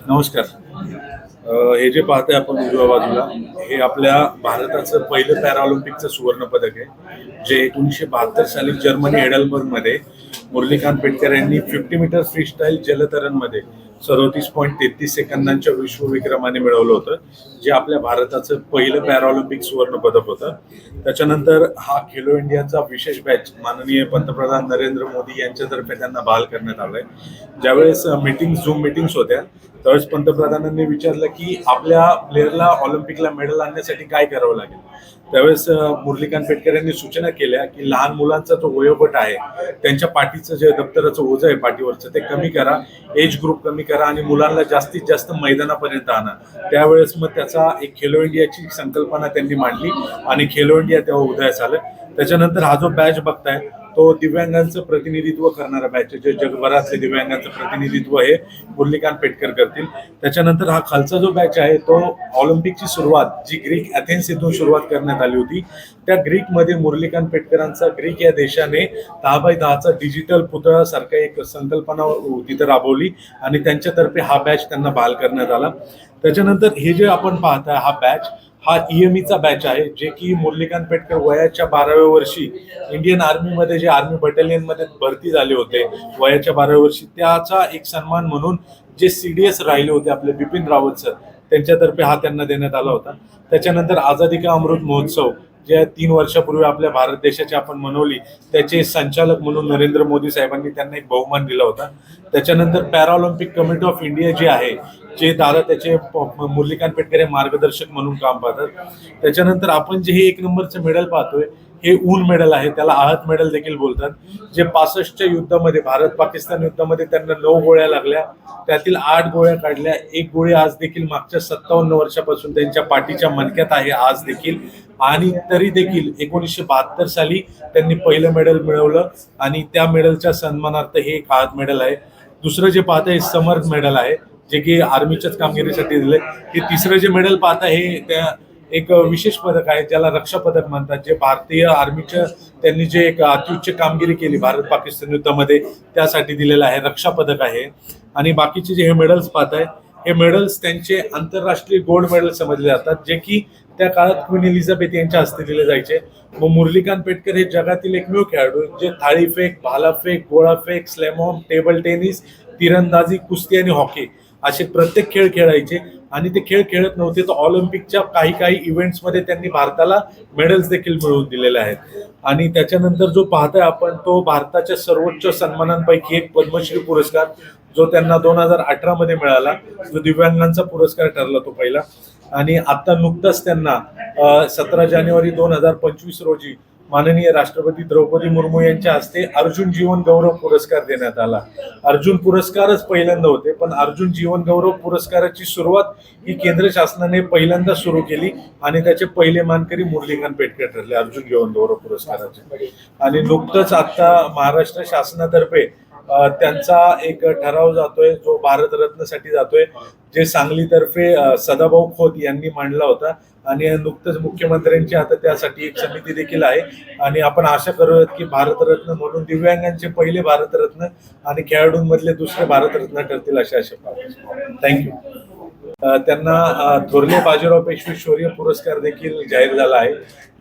नमस्कार. हे जे पाहतोय आपण उजव्या बाजूला हे आपल्या भारताचं पहिलं पॅराऑलिम्पिकचं सुवर्ण पदक आहे जे एकोणीसशे बहात्तर साली जर्मनी एडलबर्गमध्ये मुरलीकांत पेटकर यांनी फिफ्टी मीटर फ्रीस्टाईल जलतरणमध्ये सदोतीस पॉईंट तेहतीस सेकंदांच्या विश्वविक्रमाने मिळवलं होतं जे आपल्या भारताचं पहिलं पॅराऑलिम्पिक सुवर्ण पदक होतं. त्याच्यानंतर हा खेलो इंडियाचा विशेष बॅच माननीय पंतप्रधान नरेंद्र मोदी यांच्यातर्फे त्यांना बहाल करण्यात आलाय. ज्यावेळेस मीटिंग झूम मिटिंग्स होत्या त्यावेळेस पंतप्रधानांनी विचारलं की आपल्या प्लेअरला ऑलिम्पिकला मेडल आणण्यासाठी काय करावं लागेल? त्यावेळेस मुरलीकांत पेटकर यांनी सूचना केल्या की लहान मुलांचा जो वयोगट आहे त्यांच्या पाठीचं जे दप्तराचं ओझं आहे पाठीवरचं ते कमी करा. एज ग्रुप कमी करा. आणि मुलांना जास्तीत जास्त मैदानापर्यंत आणा. त्यावेळेस मग त्याचा एक खेलो इंडियाची संकल्पना त्यांनी मांडली आणि खेलो इंडिया तेव्हा उदयास आलं. त्याच्यानंतर हा जो बॅच बघताय तो दिव्यांगांचं प्रतिनिधित्व करणारा बॅच जे जगभरातले दिव्यांगांचं प्रतिनिधित्व हे मुरलीकांत पेटकर करतील. त्याच्यानंतर हा खालचा जो बॅच आहे तो ऑलिम्पिकची सुरुवात जी ग्रीक अथेन्स इथून सुरुवात करण्यात आली होती त्या ग्रीकमध्ये मुरलीकांत पेटकरांचा ग्रीक या देशाने दहा बाय दहाचा डिजिटल पुतळासारखा एक संकल्पना तिथं राबवली आणि त्यांच्यातर्फे हा बॅच त्यांना बहाल करण्यात आला. त्याच्यानंतर हे जे आपण पाहताय हा बॅच हा ईएमईचा बॅच आहे जे की मुरलीकांत पेटकर वयाच्या बाराव्या वर्षी इंडियन आर्मीमध्ये जे आर्मी बटालियनमध्ये भरती झाले होते वयाच्या बाराव्या वर्षी. त्याचा एक सन्मान म्हणून जे सी डी एस राहिले होते आपले बिपिन रावत सर त्यांच्यातर्फे हा त्यांना देण्यात आला होता. त्याच्यानंतर आझादी का अमृत महोत्सव ज्या तीन वर्षापूर्वी आपल्या भारत देशाची आपण मनवली त्याचे संचालक म्हणून नरेंद्र मोदी साहेबांनी त्यांना एक बहुमान दिला होता. त्याच्यानंतर पॅराऑलिम्पिक कमिटी ऑफ इंडिया जे आहे जे दादा त्याचे मुरलीकांत पेटकर हे मार्गदर्शक म्हणून काम पाहतात. त्याच्यानंतर आपण जे हे एक नंबरचं मेडल पाहतोय हे ऊन मेडल आहे त्याला आहत मेडल देखील बोलतात. जे पासष्टच्या युद्धामध्ये भारत पाकिस्तान युद्धामध्ये त्यांना नऊ गोळ्या लागल्या. त्यातील आठ गोळ्या काढल्या. एक गोळी आज देखील मागच्या सत्तावन्न वर्षापासून त्यांच्या पाठीच्या मणक्यात आहे आज देखील. आणि तरी देखील एकोणीसशे बहात्तर साली त्यांनी पहिलं मेडल मिळवलं आणि त्या मेडलच्या सन्मानार्थ हे एक आहत मेडल आहे. दुसरं जे पाहता हे समर्थ मेडल आहे जे की आर्मीच्याच कामगिरीसाठी दिले हे तिसरं जे मेडल पाहता हे त्या एक विशेष पदक आहे ज्याला रक्षा पदक म्हणतात जे भारतीय आर्मीच्या त्यांनी जे एक अत्युच्च कामगिरी केली भारत पाकिस्तान युद्धामध्ये त्यासाठी दिलेलं आहे रक्षा पदक आहे. आणि बाकीचे जे हे मेडल्स पाहत आहे हे मेडल्स त्यांचे आंतरराष्ट्रीय गोल्ड मेडल समजले जातात जे की त्या काळात क्वीन एलिझाबेथ यांच्या हस्ते दिले जायचे. मग मुरलीकांत पेटकर हे जगातील एकमेव खेळाडू जे थाळीफेक भालाफेक गोळाफेक स्लॅमॉम टेबल टेनिस तिरंदाजी कुस्ती आणि हॉकी असे प्रत्येक खेळ खेळायचे. आणि ते खेळ खेळत नव्हते तर ऑलिम्पिकच्या काही काही इव्हेंट्समध्ये त्यांनी भारताला मेडल्स देखील मिळवून दिलेले आहेत. आणि त्याच्यानंतर जो पाहतोय आपण तो भारताच्या सर्वोच्च सन्मानांपैकी एक पद्मश्री पुरस्कार जो त्यांना दोन हजार अठरा मध्ये मिळाला. जो दिव्यांगांचा पुरस्कार ठरला तो पहिला. आणि आता नुकताच त्यांना सतरा जानेवारी दोन हजार पंचवीस रोजी माननीय राष्ट्रपती द्रौपदी मुर्मू यांच्या हस्ते अर्जुन जीवन गौरव पुरस्कार देण्यात आला. अर्जुन पुरस्कारच पहिल्यांदा होते पण अर्जुन जीवन गौरव पुरस्काराची सुरुवात ही केंद्र शासनाने पहिल्यांदा सुरू केली आणि त्याचे पहिले मानकरी मुरलीकांत पेटकर ठरले अर्जुन जीवन गौरव पुरस्काराचे. आणि नुकतंच आता महाराष्ट्र शासनातर्फे त्यांचा एक ठराव जातोय जो भारतरत्नसाठी जातोय जे सांगलीतर्फे सदाभाऊ खोत यांनी मांडला होता. आणि नुकतंच मुख्यमंत्र्यांची आता त्यासाठी एक समिती देखील आहे. आणि आपण आशा करूयात की भारतरत्न म्हणून दिव्यांगांचे पहिले भारतरत्न आणि खेळाडूंमधले दुसरे भारतरत्न ठरतील अशा आशा थँक्यू त्यांना थोरले बाजीराव पेशवे शौर्य पुरस्कार देखील जाहीर झाला आहे.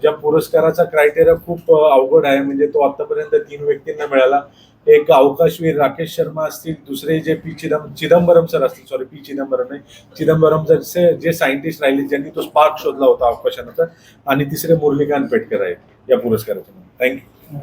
ज्या पुरस्काराचा क्रायटेरिया खूप अवघड आहे. म्हणजे तो आतापर्यंत तीन व्यक्तींना मिळाला. एक अवकाशवीर राकेश शर्मा असतील दुसरे जे पी चिदम चिदंबरम सर असतील. सॉरी पी चिदंबरम नाही. चिदंबरम सर जे सायंटिस्ट राहिले ज्यांनी तो स्पार्क शोधला होता अवकाशानंतर. आणि तिसरे मुरलीकांत पेटकर आहेत या पुरस्काराचे थँक्यू